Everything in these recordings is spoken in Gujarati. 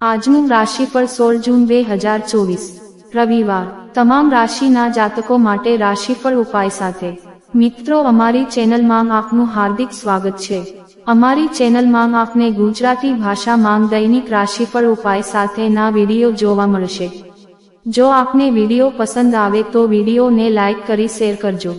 આજનું રાશિફળ સોળ જૂન બે હજાર ચોવીસ. રવિવાર, તમામ રાશિના જાતકો માટે રાશિફળ ઉપાય સાથે. મિત્રો, અમારી ચેનલમાં આપનું હાર્દિક સ્વાગત છે. અમારી ચેનલમાં આપને ગુજરાતી ભાષામાં દૈનિક રાશિફળ ઉપાય સાથેના વીડિયો જોવા મળશે. જો આપને વીડિયો પસંદ આવે તો વિડીયોને લાઈક કરી શેર કરજો.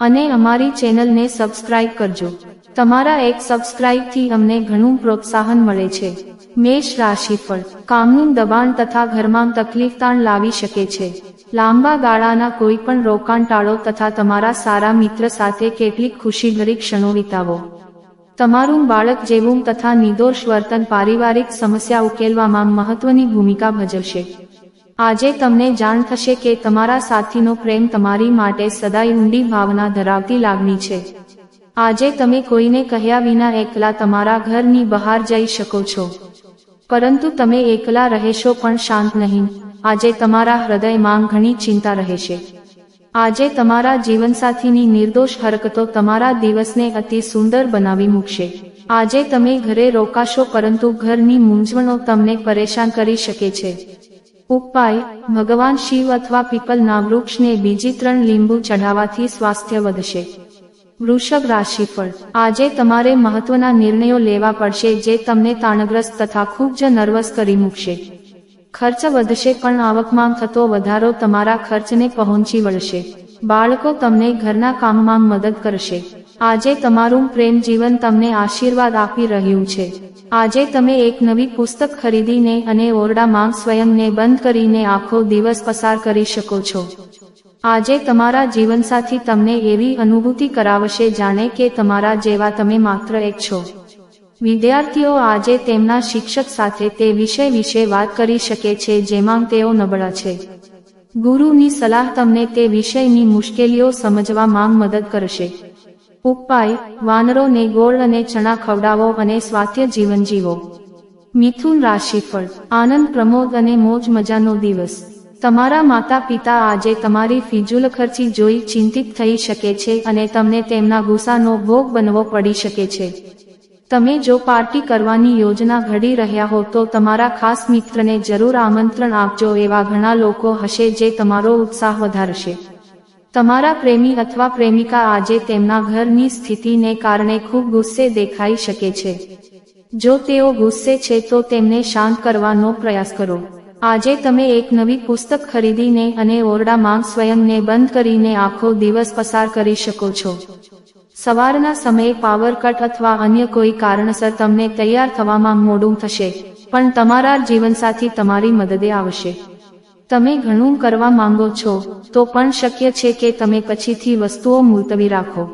અને અમારી ચેનલને સબસ્ક્રાઇબ કરજો. તમારા એક સબસ્ક્રાઇબથી અમને ઘણું પ્રોત્સાહન મળે છે. મેષ રાશિ રાશિફળ કામનું દબાણ તથા ઘરમાં તકલીફ તાણ લાવી શકે છે. લાંબા ગાળાના કોઈ પણ રોકાણ ટાળો તથા તમારા સારા મિત્ર સાથે કેટલીક ખુશીભરી ક્ષણો વિતાવો. તમારું બાળક જેવું તથા નિર્દોષ વર્તન પારિવારિક સમસ્યા ઉકેલવામાં મહત્વની ભૂમિકા ભજવશે. આજે તમને જાણ થશે કે તમારા સાથીનો પ્રેમ તમારી માટે સદાય ઊંડી ભાવના ધરાવતી લાગણી છે. આજે તમે કોઈને કહ્યા વિના એકલા તમારા ઘરની બહાર જઈ શકો છો. પરંતુ તમે એકલા રહેશો પણ શાંત નહીં. આજે તમારા હૃદયમાં ઘણી ચિંતા રહેશે. આજે તમારા જીવનસાથીની નિર્દોષ હરકતો તમારા દિવસને અતિ સુંદર બનાવી મૂકશે. આજે તમે ઘરે રોકાશો પરંતુ ઘરની મૂંઝવણો તમને પરેશાન કરી શકે છે. ઉપાય, ભગવાન શિવ અથવા પીપલના વૃક્ષને બીજી ત્રણ લીંબુ ચઢાવવાથી સ્વાસ્થ્ય વધશે. વૃષભ રાશિફળ. આજે તમારે મહત્વના નિર્ણયો લેવા પડશે જે તમને તાણગ્રસ્ત તથા ખૂબ જ નર્વસ કરી મૂકશે. ખર્ચ વધશે પણ આવકમાં થતો વધારો તમારા ખર્ચને પહોંચી વળશે. બાળકો તમને ઘરના કામમાં મદદ કરશે. આજે તમારું પ્રેમ જીવન તમને આશીર્વાદ આપી રહ્યું છે. આજે તમે એક નવી પુસ્તક ખરીદીને અને ઓરડામાં સ્વયંને બંધ કરીને આખો દિવસ પસાર કરી શકો છો. આજે તમારા જીવનસાથી તમને એવી અનુભૂતિ કરાવશે જાણે કે તમારા જેવા તમે માત્ર એક છો. વિદ્યાર્થીઓ આજે તેમના શિક્ષક સાથે તે વિષય વિશે વાત કરી શકે છે જેમાં તેઓ નબળા છે. ગુરુની સલાહ તમને તે વિષયની મુશ્કેલીઓ સમજવામાં મદદ કરશે. ઉપાય, વાનરોને ગોળ અને ચણા ખવડાવો અને સ્વાસ્થ્ય જીવન જીવો. મિથુન રાશિફળ, આનંદ પ્રમોદ અને મોજ મજાનો દિવસ. તમારા માતા પિતા આજે તમારી ફિજુલ ખર્ચી જોઈ ચિંતિત થઈ શકે છે અને તમને તેમના ગુસ્સાનો ભોગ બનવો પડી શકે છે. તમે જો પાર્ટી કરવાની યોજના ઘડી રહ્યા હો તો તમારા ખાસ મિત્રને જરૂર આમંત્રણ આપજો એવા ઘણા લોકો હશે જે તમારો ઉત્સાહ વધારશે. તમારા પ્રેમી અથવા પ્રેમિકા આજે તેમના ઘરની સ્થિતિને કારણે ખૂબ ગુસ્સે દેખાઈ શકે છે. જો તેઓ ગુસ્સે છે તો તેમને શાંત કરવાનો પ્રયાસ કરો. આજે તમે એક નવી પુસ્તક ખરીદીને અને ઓરડામાં સ્વયંને બંધ કરીને આખો દિવસ પસાર કરી શકો છો. સવારના સમયે પાવર કટ અથવા અન્ય કોઈ કારણસર તમને તૈયાર થવામાં મોડું થશે, પણ તમારા જીવનસાથી તમારી મદદે આવશે. તમે ઘણું કરવા માંગો છો, તો પણ શક્ય છે કે તમે પછીથી વસ્તુઓ મુલતવી રાખો.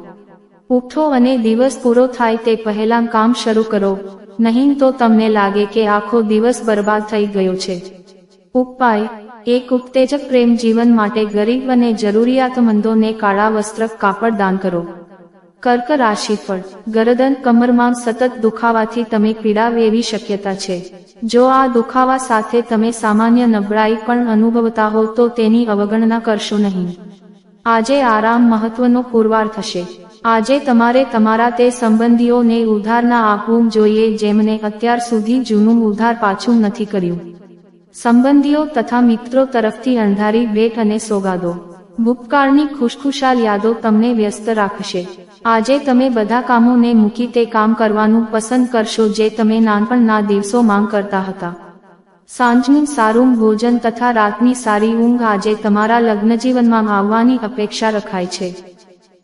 ઉઠો અને દિવસ પૂરો થાય તે પહેલાં કામ શરૂ કરો, નહીં તો તમને લાગે કે આખો દિવસ બરબાદ થઈ ગયો છે. ઉપાય, એક ઉત્તેજક પ્રેમ જીવન માટે ગરીબ અને જરૂરિયાતમંદોને કાળા વસ્ત્ર, કાપડ દાન કરો. કર્ક રાશિફળ ગરદન, કમરમાં સતત દુખાવાથી તમે પીડાવ એવી શક્યતા છે. જો આ દુખાવા સાથે તમે સામાન્ય નબળાઈ પણ અનુભવતા હો, તો તેની અવગણના કરશો નહીં. આજે આરામ મહત્વનો પુરવાર થશે. આજે તમારે તમારા તે સંબંધીઓને ઉધારના આપવું જોઈએ, જેમને અત્યાર સુધી જૂનું ઉધાર પાછું નથી કર્યું. સંબંધીઓ તથા મિત્રો તરફથી અંધારી ભેટ અને સોગાદો. ભૂતકાળની ખુશખુશાલ યાદો તમને વ્યસ્ત રાખશે. આજે તમે બધા કામોને મૂકી તે કામ કરવાનું પસંદ કરશો જે તમે નાનપણના દિવસો માંગ કરતા હતા. સાંજનું સારું ભોજન તથા રાતની સારી ઊંઘ આજે તમારા લગ્નજીવનમાં આવવાની અપેક્ષા રખાય છે.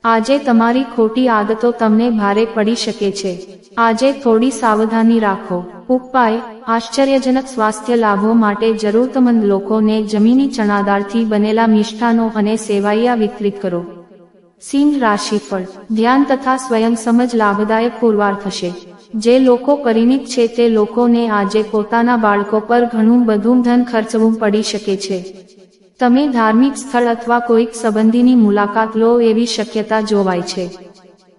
આજે તમારી ખોટી આદતો તમને ભારે પડી શકે છે. આજે થોડી સાવધાની રાખો. ઉપાય, આશ્ચર્યજનક સ્વાસ્થ્ય લાભો માટે જરૂરતમંદ લોકોને જમીની ચણાદારથી બનેલા મિષ્ઠાનો અને સેવાઈયા વિતરિત કરો. સિંહ રાશિફળ ધ્યાન તથા સ્વયં સમજ લાભદાયક પુરવાર થશે. જે લોકો પરિણિત છે તે લોકોને આજે પોતાના બાળકો પર ઘણું બધું ધન ખર્ચવું પડી શકે છે. તમે ધાર્મિક સ્થળ અથવા કોઈક સંબંધીની મુલાકાત લો એવી શક્યતા જોવાય છે.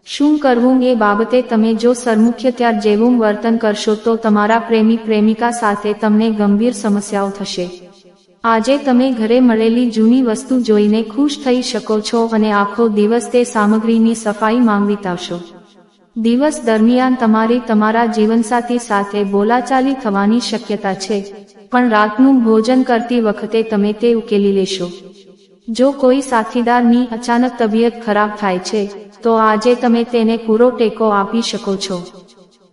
શું કરવું એ બાબતે તમે જો સરમુખ્ય ત્યાર જેવું વર્તન કરશો તો તમારા પ્રેમી પ્રેમિકા સાથે તમને ગંભીર સમસ્યાઓ થશે. આજે તમે ઘરે મળેલી જૂની વસ્તુ જોઈને ખુશ થઈ શકો છો અને આખો દિવસ તે સામગ્રીની સફાઈ માંગ વિતાવશો દિવસ દરમિયાન તમારી તમારા જીવનસાથી સાથે બોલાચાલી થવાની શક્યતા છે, પણ રાતનું ભોજન કરતી વખતે તમે તે ઉકેલી લેશો. જો કોઈ સાથીદારની અચાનક તબિયત ખરાબ થાય છે તો આજે તમે તેને પૂરો ટેકો આપી શકો છો.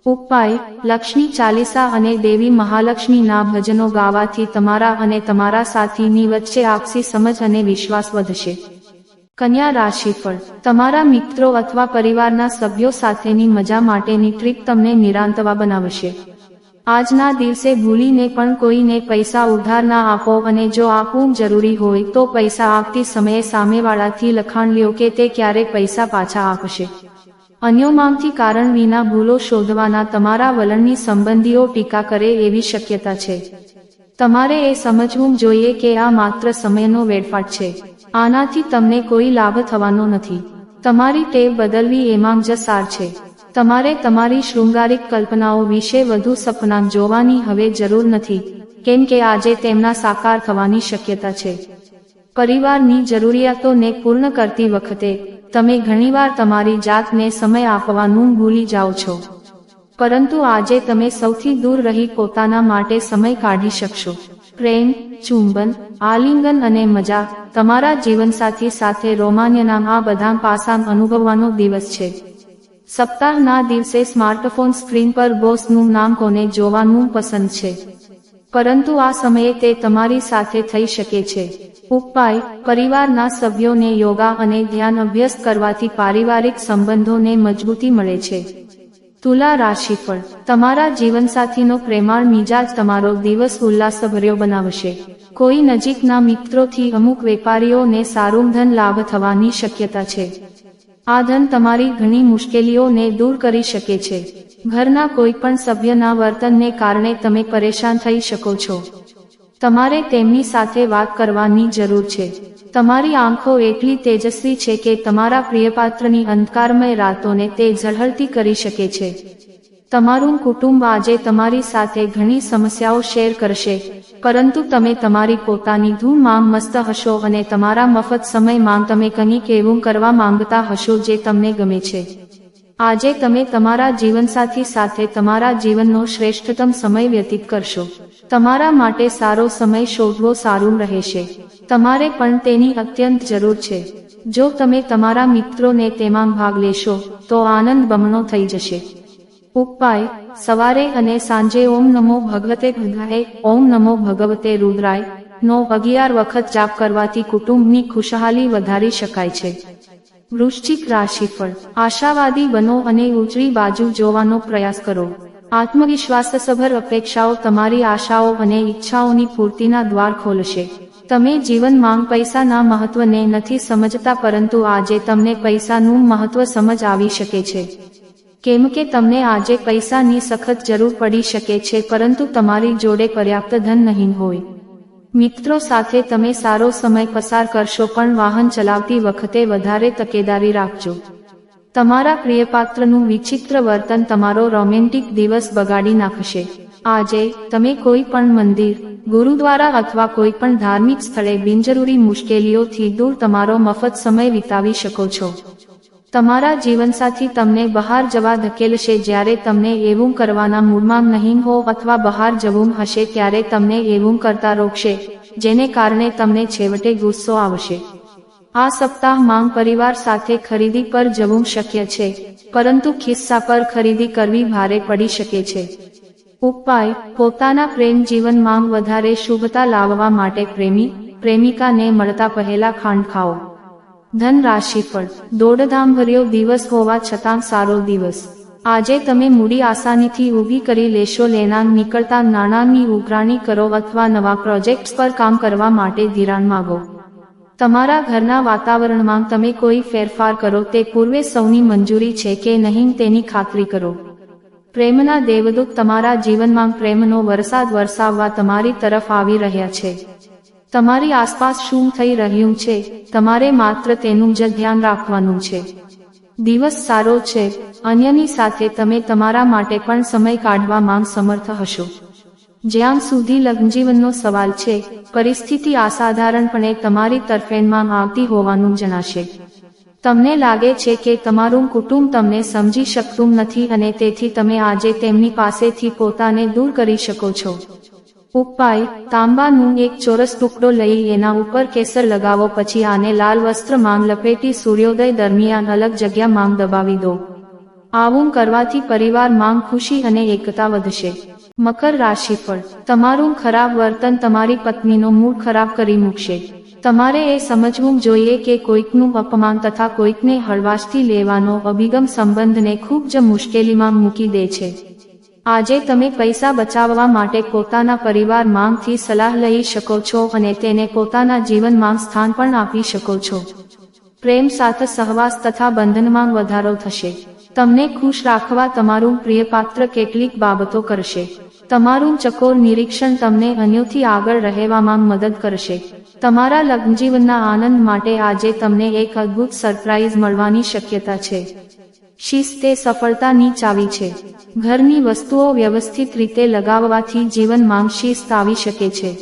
ઉપાય, લક્ષ્મી ચાલીસા અને દેવી મહાલક્ષ્મીના ભજનો ગાવાથી તમારા અને તમારા સાથીની વચ્ચે આપસી સમજ અને વિશ્વાસ વધશે. કન્યા રાશિ રાશિફળ. તમારા મિત્રો અથવા પરિવારના સભ્યો સાથેની મજા માટેની ટ્રીપ તમને નિરાંતવા બનાવશે. આજના દિવસે ભૂલીને પણ કોઈને પૈસા ઉધાર ના આપો અને જો આપવું જરૂરી હોય તો પૈસા આપતી સમયે સામેવાળાથી લખાણ લ્યો કે તે ક્યારે પૈસા પાછા આપશે. અન્યોમાંથી કારણ વિના ભૂલો શોધવાના તમારા વલણની સંબંધીઓ ટીકા કરે એવી શક્યતા છે. તમારે એ સમજવું જોઈએ કે આ માત્ર સમયનો વેડફાટ છે. આનાથી તમને કોઈ લાભ થવાનો નથી. તમારી ટેવ બદલવી એમાં જ સાર છે. તમારે તમારી શૃંગારિક કલ્પનાઓ વિશે વધુ સપના જોવાની હવે જરૂર નથી, કેમ કે આજે તેમના સાકાર થવાની શક્યતા છે. પરિવારની જરૂરિયાતોને પૂર્ણ કરતી વખતે, તમે ઘણીવાર તમારી જાતને સમય આપવાનું ભૂલી જાઓ છો. પરંતુ આજે તમે સૌથી દૂર રહી પોતાના માટે સમય કાઢી શકશો. પ્રેમ, ચુંબન, આલિંગન અને મજા, તમારા જીવનસાથી સાથે રોમાન્યના આ બધા પાસા અનુભવવાનો દિવસ છે. સપ્તાહના દિવસે સ્માર્ટફોન સ્ક્રીન પર બોસનું નામ કોને જોવાનું પસંદ છે. પરંતુ આ સમયે તે તમારી સાથે થઈ શકે છે. ઉપાય, પરિવારના સભ્યોને યોગા અને ધ્યાન અભ્યાસ કરવાથી પારિવારિક સંબંધોને મજબૂતી મળે છે. તુલા રાશિફળ, તમારા જીવનસાથીનો પ્રેમાળ મિજાજ તમારો દિવસ ઉલ્લાસભર્યો બનાવશે. કોઈ નજીકના મિત્રોથી અમુક વેપારીઓને સારું ધન લાભ થવાની શક્યતા છે. આ ધન તમારી ઘણી મુશ્કેલીઓને દૂર કરી શકે છે. ઘરના કોઈ પણ સભ્યના વર્તનને કારણે તમે પરેશાન થઈ શકો છો. તમારે તેમની સાથે વાત કરવાની જરૂર છે. તમારી આંખો એટલી તેજસ્વી છે કે તમારા પ્રિયપાત્રની અંધકારમય રાતોને તે ઝળહળતી કરી શકે છે. તમારું કુટુંબ આજે તમારી સાથે ઘણી સમસ્યાઓ શેર કરશે. પરંતુ તમે તમારી પોતાની ધૂમ માંગ મસ્ત હશો અને તમારા મફત સમય માંગ તમે કંઈક એવું કરવા માંગતા હશો જે તમને ગમે છે. આજે તમે તમારા જીવનસાથી સાથે તમારા જીવનનો શ્રેષ્ઠતમ સમય વ્યતીત કરશો. તમારા માટે સારો સમય શોધવો સારું રહેશે. તમારે પણ તેની અત્યંત જરૂર છે. જો તમે તમારા મિત્રોને તેમાં ભાગ લેશો, તો આનંદ બમણો થઈ જશે. ઉપાય સવારે અને સાંજે ઓમ નમો ભગવતે ભદ્રાય, ઓમ નમો ભગવતે રુદ્રાય, નો અગિયાર વખત જાપ કરવાથી કુટુંબની ખુશહાલી વધારી શકાય છે. વૃશ્ચિક રાશિફળ, આશાવાદી બનો અને ઉજળી બાજુ જોવાનો પ્રયાસ કરો. આત્મવિશ્વાસસભર અપેક્ષાઓ તમારી આશાઓ અને ઈચ્છાઓની પૂર્તિના દ્વાર ખોલશે. તમે જીવન માંગ પૈસાના મહત્વને નથી સમજતા, પરંતુ આજે તમને પૈસાનું મહત્વ સમજ આવી શકે છે. કેમ કે તમને આજે પૈસાની સખત જરૂર પડી શકે છે, પરંતુ તમારી જોડે પર્યાપ્ત ધન નહીં હોય. મિત્રો સાથે તમે સારો સમય પસાર કરશો, પણ વાહન ચલાવતી વખતે વધારે તકેદારી રાખજો. તમારા પ્રિયપાત્રનું વિચિત્ર વર્તન તમારો રોમેન્ટિક દિવસ બગાડી નાખશે. આજે, તમે કોઈ પણ મંદિર, ગુરુદ્વારા અથવા કોઈ પણ ધાર્મિક સ્થળે બિનજરૂરી મુશ્કેલીઓથી દૂર તમારો મફત સમય વિતાવી શકો છો. તમારા જીવનસાથી તમને બહાર જવા ધકેલશે. જ્યારે તમને એવું કરવાના મૂડમાં નહીં હો અથવા બહાર જવું હશે, ત્યારે તમને એવું કરતા રોકશે, જેને કારણે તમને છેવટે ગુસ્સો આવશે. આ સપ્તાહ માંગ પરિવાર સાથે ખરીદી પર જવું શક્ય છે, પરંતુ ખિસ્સા પર ખરીદી કરવી ભારે પડી શકે છે. ઉપાય, પોતાના પ્રેમ જીવન માંગ વધારે શુભતા લાવવા માટે પ્રેમી, પ્રેમિકાને મળતા પહેલા ખાંડ ખાઓ. ધન રાશિફળ દોડધામભર્યો દિવસ હોવા છતાં સારો દિવસ. આજે તમે મૂડી આસાનીથી ઊભી કરી લેશો લેનાર નીકળતા નાણાંની ઉઘરાણી કરો અથવા નવા પ્રોજેક્ટ્સ પર કામ કરવા માટે ધિરાણ માગો. તમારા ઘરના વાતાવરણમાં તમે કોઈ ફેરફાર કરો, તે પૂર્વે સૌની મંજૂરી છે કે નહીં તેની ખાતરી કરો. પ્રેમના દેવદૂત તમારા જીવનમાં પ્રેમનો વરસાદ વરસાવવા તમારી તરફ આવી રહ્યા છે. તમારી આસપાસ શું થઈ રહ્યું છે, તમારે માત્ર તેનું જ ધ્યાન રાખવાનું છે. દિવસ સારો છે, અન્યની સાથે તમે તમારા માટે પણ સમય કાઢવામાં સમર્થ હશો. જ્યાં સુધી લગ્નજીવનનો સવાલ છે, પરિસ્થિતિ અસાધારણપણે તમારી તરફેણમાં આવતી હોવાનું જણાશે. તમને લાગે છે કે તમારું કુટુંબ તમને સમજી શકતું નથી અને તેથી તમે આજે તેમની પાસેથી પોતાને દૂર કરી શકો છો. ઉપાય, તાંબાનું એક ચોરસ ટુકડો લઈ એના ઉપર કેસર લગાવો, પછી આને લાલ વસ્ત્ર માંગ લપેટી સૂર્યોદય દરમિયાન અલગ જગ્યા માંગ દબાવી દો. આવું કરવાથી પરિવાર માંગ, ખુશી અને એકતા વધશે. મકર રાશિફળ. તમારું ખરાબ વર્તન તમારી પત્નીનો મૂડ ખરાબ કરી મૂકશે. તમારે એ સમજવું જોઈએ કે કોઈકનું અપમાન તથા કોઈકને હળવાશથી લેવાનો અભિગમ સંબંધને ખૂબ જ મુશ્કેલીમાં મૂકી દે છે. આજે તમે પૈસા બચાવવા માટે પોતાના પરિવાર માંગથી સલાહ લઈ શકો છો અને તેને પોતાના જીવનમાં સ્થાન પણ આપી શકો છો. પ્રેમ સાથે સહવાસ તથા બંધનમાં વધારો થશે. તમને ખુશ રાખવા તમારું પ્રિય પાત્ર કેટલીક બાબતો કરશે. તમારું ચકોર નિરીક્ષણ તમને અન્યોથી આગળ રહેવામાં મદદ કરશે. તમારા લગ્નજીવનના આનંદ માટે આજે તમને એક અદ્ભુત સરપ્રાઇઝ મળવાની શક્યતા છે. શિસ્ત એ સફળતાની ચાવી છે. ઘરની વસ્તુઓ વ્યવસ્થિત રીતે લગાવવાથી જીવનમાં શિસ્ત આવી શકે છે.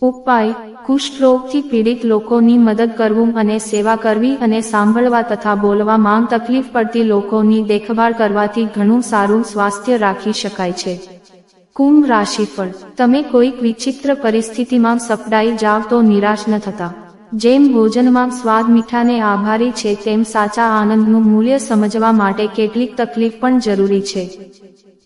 ઉપાય, કુષ્ઠરોગથી પીડિત લોકોની મદદ કરવું અને સેવા કરવી અને સાંભળવા તથા બોલવા માંગ તકલીફ પડતી લોકોની દેખભાળ કરવાથી ઘણું સારું સ્વાસ્થ્ય રાખી શકાય છે. કુંભ રાશિફળ. તમે કોઈક વિચિત્ર પરિસ્થિતિમાં સપડાઈ જાવ તો નિરાશ ન થતા. જેમ ભોજનમાં સ્વાદ મીઠાને આભારી છે, તેમ સાચા આનંદનું મૂલ્ય સમજવા માટે કેટલીક તકલીફ પણ જરૂરી છે.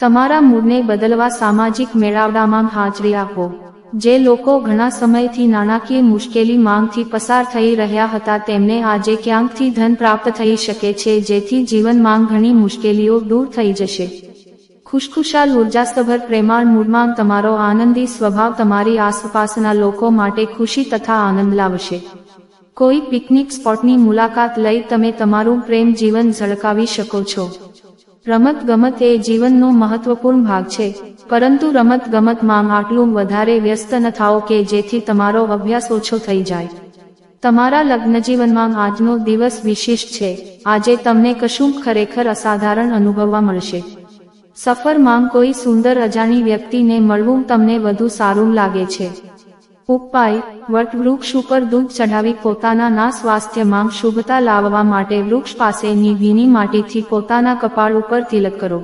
તમારા મૂડને બદલવા સામાજિક મેળાવડામાં હાજરી આપો. જે લોકો ઘણા સમયથી નાણાકીય મુશ્કેલી માંગથી પસાર થઈ રહ્યા હતા, તેમને આજે ક્યાંકથી ધન પ્રાપ્ત થઈ શકે છે, જેથી જીવનમાં ઘણી મુશ્કેલીઓ દૂર થઈ જશે. ખુશખુશાલ ઉર્જાસભર પ્રેમાળ મૂળમાં તમારો આનંદી સ્વભાવ તમારી આસપાસના લોકો માટે ખુશી તથા આનંદ લાવશે. કોઈ પિકનિક સ્પોટની મુલાકાત લઈ તમે તમારું પ્રેમ જીવન ઝળકાવી શકો છો. રમત ગમત એ જીવનનો મહત્વપૂર્ણ ભાગ છે, પરંતુ રમત ગમતમાં આટલું વધારે વ્યસ્ત ન થાઓ કે જેથી તમારો અભ્યાસ ઓછો થઈ જાય. તમારા લગ્નજીવનમાં આજનો દિવસ વિશિષ્ટ છે. આજે તમને કશું ખરેખર અસાધારણ અનુભવવા મળશે. સફરમાં કોઈ સુંદર અજાણી વ્યક્તિને મળવું તમને વધુ સારું લાગે છે. ઉપાય, વટવૃક્ષ ઉપર દૂધ ચઢાવી પોતાના ના સ્વાસ્થ્યમાં શુભતા લાવવા માટે વૃક્ષ પાસેની ભીની માટીથી પોતાના કપાળ ઉપર તિલક કરો.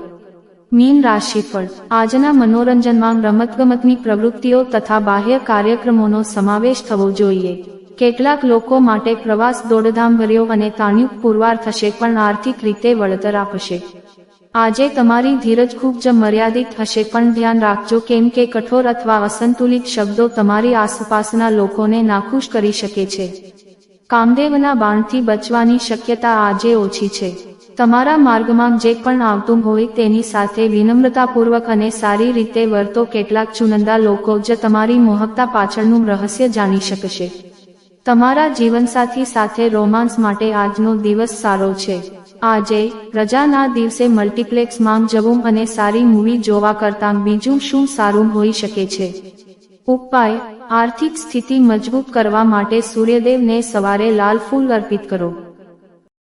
મીન રાશિફળ આજના મનોરંજનમાં રમતગમતની પ્રવૃત્તિઓ તથા બાહ્ય કાર્યક્રમોનો સમાવેશ થવો જોઈએ. કેટલાક લોકો માટે પ્રવાસ દોડધામભર્યો અને તાણ્યુક પુરવાર થશે પણ આર્થિક રીતે વળતર આપશે. આજે તમારી ધીરજ ખૂબ જ મર્યાદિત હશે, પણ ધ્યાન રાખજો કેમ કે કઠોર અથવા અસંતુલિત શબ્દો તમારી આસપાસના લોકોને નાખુશ કરી શકે છે. કામદેવના બાણથી બચવાની શક્યતા આજે ઓછી છે. તમારા માર્ગમાં જે પણ આવતું હોય તેની સાથે વિનમ્રતાપૂર્વક અને સારી રીતે વર્તો કેટલાક ચુનંદા લોકો જ તમારી મોહકતા પાછળનું રહસ્ય જાણી શકશે. તમારા જીવનસાથી સાથે રોમાન્સ માટે આજનો દિવસ સારો છે. આજે, રજાના દિવસે મલ્ટીપ્લેક્સમાં જવું અને સારી મૂવી જોવા કરતાં બીજું શું સારું હોઈ શકે છે? ઉપાય, આર્થિક સ્થિતિ મજબૂત કરવા માટે સૂર્યદેવને સવારે લાલ ફૂલ અર્પિત કરો.